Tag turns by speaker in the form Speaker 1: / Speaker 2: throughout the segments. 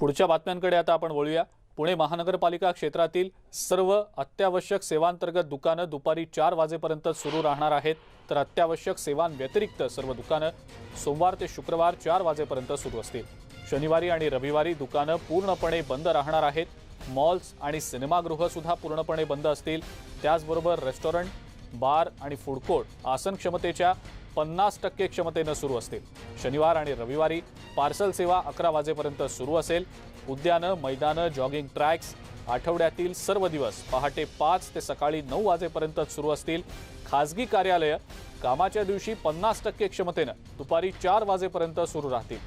Speaker 1: पुढच्या बातम्यांकडे आता आपण वळूया. पुणे महानगरपालिका क्षेत्रातील सर्व अत्यावश्यक सेवांतर्गत दुकानं दुपारी चार वाजेपर्यंत सुरू राहणार आहेत. तर अत्यावश्यक सेवांव्यतिरिक्त सर्व दुकानं सोमवार ते शुक्रवार चार वाजेपर्यंत सुरू असतील. शनिवारी आणि रविवारी दुकानं पूर्णपणे बंद राहणार आहेत. मॉल्स आणि सिनेमागृहसुद्धा पूर्णपणे बंद असतील. त्याचबरोबर रेस्टॉरंट बार आणि फूड कोर्ट आसन क्षमतेच्या पन्नास टक्के क्षमतेनं सुरू असतील. शनिवार आणि रविवारी पार्सल सेवा अकरा वाजेपर्यंत सुरू असेल. उद्यानं मैदानं जॉगिंग ट्रॅक्स आठवड्यातील सर्व दिवस पहाटे पाच ते सकाळी नऊ वाजेपर्यंत सुरू असतील. खाजगी कार्यालयं कामाच्या दिवशी पन्नास टक्के क्षमतेनं दुपारी चार वाजेपर्यंत सुरू राहतील.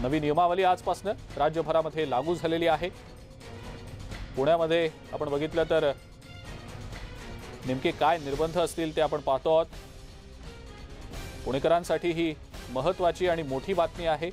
Speaker 1: नवी नियमावली आजपासून राज्यभरामध्ये लागू झालेली आहे. पुण्यामध्ये आपण बघितलं तर नेमके काय निर्बंध असतील ते आपण पाहतो आहोत. पुणेकरांसाठी ही महत्वाची आणि मोठी बातमी आहे.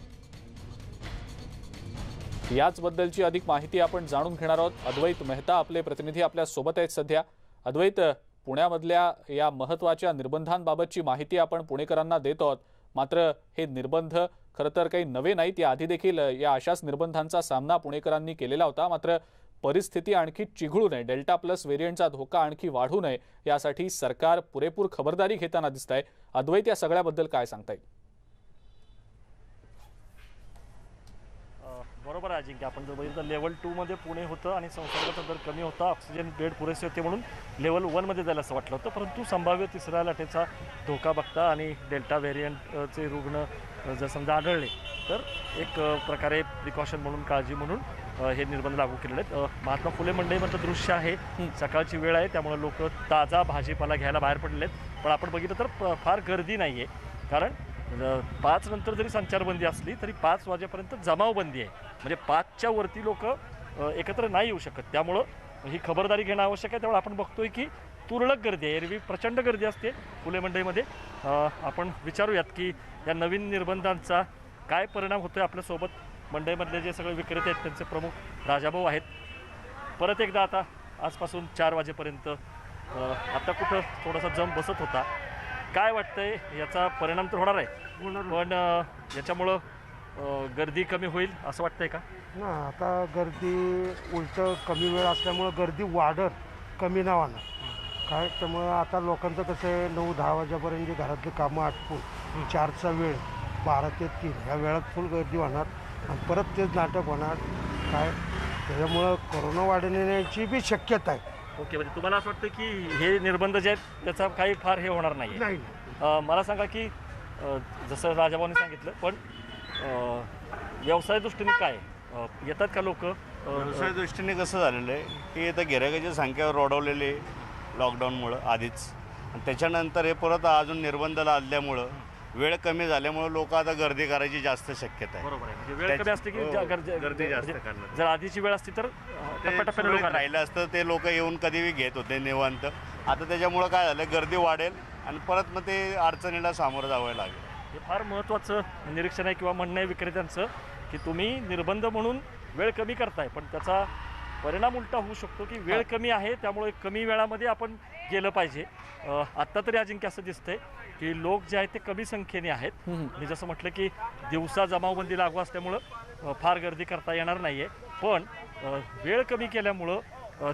Speaker 1: याचबद्दलची अधिक माहिती आपण जाणून घेणार आहोत. अद्वैत मेहता आपले प्रतिनिधी आपल्यासोबत आहेत सध्या. अद्वैत पुण्यामधल्या या महत्त्वाच्या निर्बंधांबाबतची माहिती आपण पुणेकरांना देत आहोत. मात्र हे निर्बंध खरं तर काही नवे नाहीत. या आधी देखील या अशाच निर्बंधांचा सामना पुणेकरांनी केलेला होता. मात्र परिस्थिती आणखी चिघळू नये. डेल्टा प्लस व्हेरियंटचा धोका आणखी वाढू नये यासाठी सरकार पुरेपूर खबरदारी घेताना दिसत आहे अद्वैत या सगळ्याबद्दल काय सांगता येईल
Speaker 2: बरोबर आहे अजिंक्य. आपण जर बघितलं लेवल टूमध्ये पुणे होतं आणि संसर्गाचा दर कमी होता. ऑक्सिजन बेड पुरेसे होते म्हणून लेवल वनमध्ये जायला असं वाटलं होतं. परंतु संभाव्य तिसऱ्या लाटेचा धोका बघता आणि डेल्टा व्हेरियंटचे रुग्ण जर समजा आढळले तर एक प्रकारे प्रिकॉशन म्हणून काळजी म्हणून हे निर्बंध लागू केलेले आहेत. महात्मा फुले मंडईमधलं दृश्य आहे. सकाळची वेळ आहे त्यामुळे लोक ताजा भाजीपाला घ्यायला बाहेर पडलेले आहेत. पण आपण बघितलं तर प- फार गर्दी नाही आहे कारण पाच नंतर जरी संचारबंदी असली तरी पाच वाजेपर्यंत जमावबंदी आहे. म्हणजे पाचच्या वरती लोक एकत्र नाही येऊ शकत. त्यामुळं ही खबरदारी घेणं आवश्यक आहे. त्यामुळे आपण बघतोय की तुरळक गर्दी आहे. एरवी प्रचंड गर्दी असते फुले मंडईमध्ये. आपण विचारूयात की या नवीन निर्बंधांचा काय परिणाम होतोय आपल्यासोबत? मंडईमधले जे सगळे विक्रेते आहेत त्यांचे प्रमुख राजाभाऊ आहेत. परत एकदा आता आजपासून चार वाजेपर्यंत आता कुठं थोडासा जम बसत होता. काय वाटतंय याचा परिणाम तर होणार आहे. पण याच्यामुळं गर्दी कमी होईल असं वाटतंय का?
Speaker 3: ना आता गर्दी उलट कमी वेळ असल्यामुळं गर्दी वाढत कमी होणार. काय त्यामुळं आता लोकांचं कसं आहे नऊ दहा वाजेपर्यंत जे घरातली कामं आटपून चारचा वेळ बारा ते तीन ह्या वेळात फुल गर्दी होणार आणि परत तेच नाटक होणार. काय? त्याच्यामुळं कोरोना वाढण्याची बी शक्यता आहे.
Speaker 2: ओके म्हणजे तुम्हाला असं वाटतं की हे निर्बंध जे आहेत त्याचा काही फार हे होणार नाही
Speaker 3: नाही.
Speaker 2: मला सांगा की अ, जसं राजाभाऊनी सांगितलं पण अ, व्यवसाय दृष्टीने काय? अ, येतात का लोक?
Speaker 4: व्यवसाय दृष्टीने कसं झालेलं आहे की आता गिरायकाची संख्या रोडवलेली आहे लॉकडाऊनमुळं आधीच. आणि त्याच्यानंतर हे परत अजून निर्बंध लादल्यामुळं वेळ कमी झाल्यामुळं लोक आता गर्दी करायची जास्त शक्यता आहे.
Speaker 2: बरोबर आहे. म्हणजे वेळ
Speaker 4: त्याची-
Speaker 2: कमी असते की
Speaker 4: हो,
Speaker 2: जा- गर्दी
Speaker 4: गर्दी जास्त
Speaker 2: म्हणजे
Speaker 4: करणार.
Speaker 2: जर आधीची वेळ असती तर अ,
Speaker 4: ते
Speaker 2: टप्प्याटप्प्याने
Speaker 4: सुरळीत
Speaker 2: लोक
Speaker 4: राहिलं असतं ते लोक येऊन कधीही घेत होते निवांत. आता त्याच्यामुळं काय झालं गर्दी वाढेल आणि परत मग ते अडचणीला सामोरं जावं लागेल.
Speaker 2: हे फार महत्त्वाचं निरीक्षण आहे किंवा म्हणणं आहे विक्रेत्यांचं की तुम्ही निर्बंध म्हणून वेळ कमी करताय पण त्याचा परिणाम उलटा होऊ शकतो की वेळ कमी आहे त्यामुळे कमी वेळामध्ये आपण गेलं पाहिजे. आत्ता तरी अजिंक्य असं दिसतंय की लोक जे आहेत ते कमी संख्येने आहेत. मी जसं म्हटलं की दिवसा जमावबंदी लागू असल्यामुळं फार गर्दी करता येणार नाही आहे पण वेळ कमी केल्यामुळं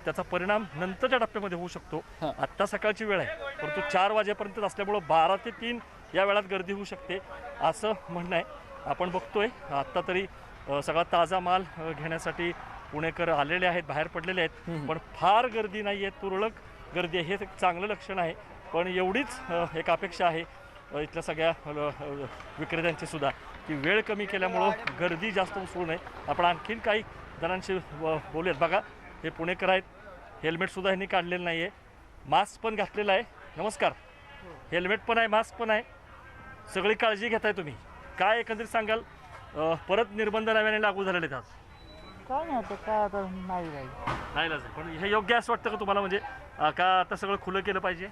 Speaker 2: त्याचा परिणाम नंतरच्या टप्प्यामध्ये होऊ शकतो. आत्ता सकाळची वेळ आहे परंतु चार वाजेपर्यंत असल्यामुळं बारा ते तीन या वेळात गर्दी होऊ शकते असं म्हणणं आहे. आपण बघतोय आत्ता तरी सगळा ताजा माल घेण्यासाठी पुणेकर आलेले आहेत बाहेर पडलेले आहेत. पण फार गर्दी नाही आहे तुरळक गर्दी आहे. हे एक चांगलं लक्षण आहे. पण एवढीच एक अपेक्षा आहे इथल्या सगळ्या विक्रेत्यांची सुद्धा की वेळ कमी केल्यामुळं गर्दी जास्त उसळू नये. आपण आणखीन काही जणांशी बोलूयात. बघा हे पुणेकर आहेत. हेल्मेटसुद्धा ह्यांनी काढलेलं नाही आहे मास्क पण घातलेला आहे. नमस्कार. हेल्मेट पण आहे मास्क पण आहे. सगळी काळजी घेताय तुम्ही. काय एकंदरीत सांगाल? परत निर्बंध नव्याने लागू झालेले आहेत आज.
Speaker 5: काय नाही आता काय आता नाही राहील.
Speaker 2: नाही पण हे योग्य असं वाटतं का तुम्हाला? म्हणजे अ, का आता सगळं खुलं केलं पाहिजे?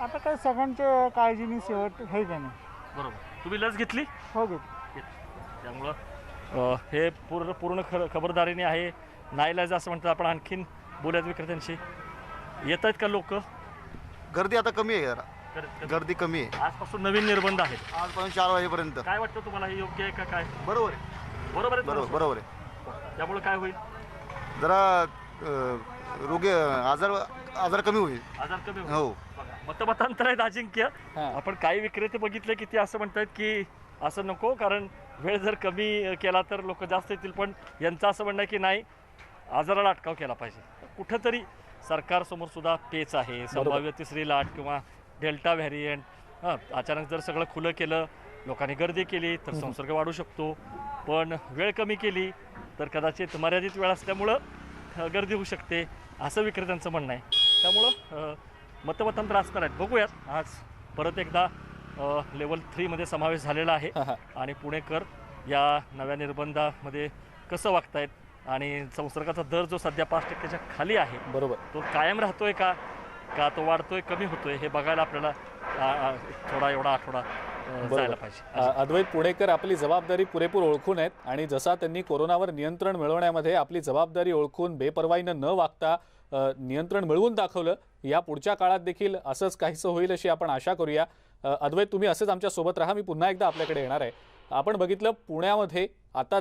Speaker 5: आता काय सगळ्यांच्या काळजीने शेवट हे का नाही?
Speaker 2: बरोबर. तुम्ही लस घेतली?
Speaker 5: हो घेत
Speaker 2: त्यामुळं अ, हे पूर्ण पूर्ण ख खबरदारीने आहे. नाईलाज असं म्हणतात. आपण आणखीन बोलूयात विक्रेत्यांशी. येत आहेत का लोक?
Speaker 6: गर्दी आता कमी आहे जरा. गर्दी कमी. आहे.
Speaker 2: आजपासून नवीन निर्बंध आहेत.
Speaker 6: आजपासून चार वाजेपर्यंत.
Speaker 2: काय वाटतं तुम्हाला? हे योग्य आहे का काय?
Speaker 6: बरोबर आहे.
Speaker 2: बरोबर आहे
Speaker 6: बरोबर? बरोबर आहे.
Speaker 2: त्यामुळे काय होईल?
Speaker 6: जरा अं, रोगी आजार आजार कमी होईल.
Speaker 2: आजार कमी होईल.
Speaker 6: हो.
Speaker 2: बघा, मतमतांतर आहेत अजिंक्य. आपण काही विक्रेते बघितले की ते असं म्हणतात की असं नको कारण वेळ जर कमी केला तर लोक जास्त येतील पण यांचं असं म्हणणं आहे की नाही आजाराला अटकाव केला पाहिजे. कुठंतरी सरकारसमोर सुद्धा पेच आहे. संभाव्य तिसरी लाट किंवा डेल्टा व्हॅरियंट. हां अचानक जर सगळं खुलं केलं लोकांनी गर्दी केली तर संसर्ग वाढू शकतो. पण वेळ कमी केली तर कदाचित मर्यादित वेळ असल्यामुळं गर्दी होऊ शकते असं विक्रेत्यांचं म्हणणं आहे. त्यामुळं मतमतांतर असणार आहेत. बघूयात. आज परत एकदा लेवल थ्रीमध्ये समावेश झालेला आहे. आणि पुणेकर या नव्या निर्बंधामध्ये कसं वागतायत आणि संसर्गाचा दर जो सध्या पाच टक्क्याच्या खाली आहे
Speaker 1: बरोबर.
Speaker 2: तो कायम राहतोय का? का तो वाढतोय कमी होतोय? हे बघायला आपल्याला थोडा एवढा आठवडा जायला पाहिजे.
Speaker 1: अद्वैत पुणेकर आपली जबाबदारी पुरेपूर ओळखून आहेत आणि जसा त्यांनी कोरोनावर नियंत्रण मिळवण्यामध्ये आपली जबाबदारी ओळखून बेपर्वाईनं न वागता नियंत्रण मिळवून दाखवलं या पुढच्या काळात देखील असंच काहीसं होईल अशी आपण आशा करूया. अद्वैत तुम्ही असेच आमच्यासोबत राहा. मी पुन्हा एकदा आपल्याकडे येणार आहे. आपण बघितलं पुण्यामध्ये आता